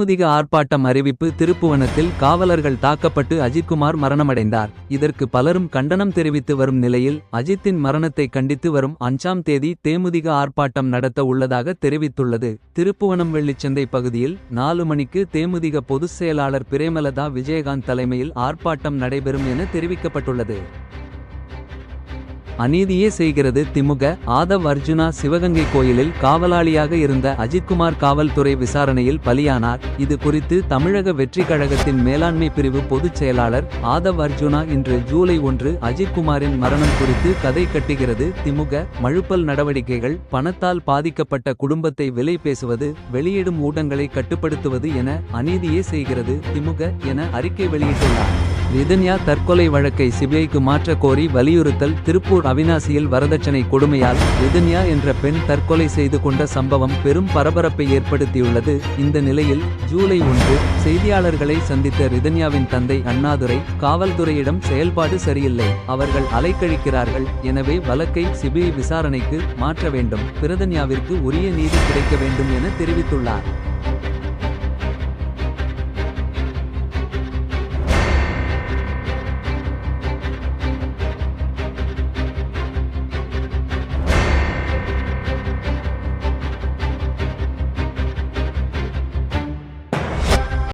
தேமுதிக ஆர்ப்பாட்டம் அறிவிப்பு திருப்புவனத்தில் காவலர்கள் தாக்கப்பட்டு அஜித்குமார் மரணமடைந்தார். இதற்கு பலரும் கண்டனம் தெரிவித்து வரும் நிலையில் அஜித்தின் மரணத்தை கண்டித்து வரும் அஞ்சாம் தேதி தேமுதிக ஆர்ப்பாட்டம் நடத்த உள்ளதாக தெரிவித்துள்ளது. திருப்புவனம் வெள்ளிச்சந்தை பகுதியில் நாலு மணிக்கு தேமுதிக பொதுச் செயலாளர் பிரேமலதா விஜயகாந்த் தலைமையில் ஆர்ப்பாட்டம் நடைபெறும் என தெரிவிக்கப்பட்டுள்ளது. அநீதியே செய்கிறது திமுக. ஆதவ் அர்ஜுனா சிவகங்கை கோயிலில் காவலாளியாக இருந்த அஜித்குமார் காவல்துறை விசாரணையில் பலியானார். இது குறித்து தமிழக வெற்றி கழகத்தின் மேலாண்மை பிரிவு பொதுச் செயலாளர் ஆதவ் அர்ஜுனா இன்று ஜூலை ஒன்று அஜித்குமாரின் மரணம் குறித்து கதை கட்டுகிறது. திமுக மழுப்பல் நடவடிக்கைகள் பணத்தால் பாதிக்கப்பட்ட குடும்பத்தை விலை பேசுவது வெளியிடும் ஊடங்களை கட்டுப்படுத்துவது என அநீதியே செய்கிறது திமுக என அறிக்கை வெளியிட்டுள்ளார். ரிதன்யா தற்கொலை வழக்கை சிபிஐக்கு மாற்ற கோரி வலியுறுத்தல் திருப்பூர் அவினாசியில் வரதட்சணை கொடுமையால் ரிதன்யா என்ற பெண் தற்கொலை செய்து கொண்ட சம்பவம் பெரும் பரபரப்பை ஏற்படுத்தியுள்ளது. இந்த நிலையில் ஜூலை ஒன்று செய்தியாளர்களை சந்தித்த ரிதன்யாவின் தந்தை அண்ணாதுரை காவல்துறையிடம் செயல்பாடு சரியில்லை அவர்கள் அலைக்கழிக்கிறார்கள் எனவே வழக்கை சிபிஐ விசாரணைக்கு மாற்ற வேண்டும் பிரதன்யாவிற்கு உரிய நீதி கிடைக்க வேண்டும் என தெரிவித்துள்ளார்.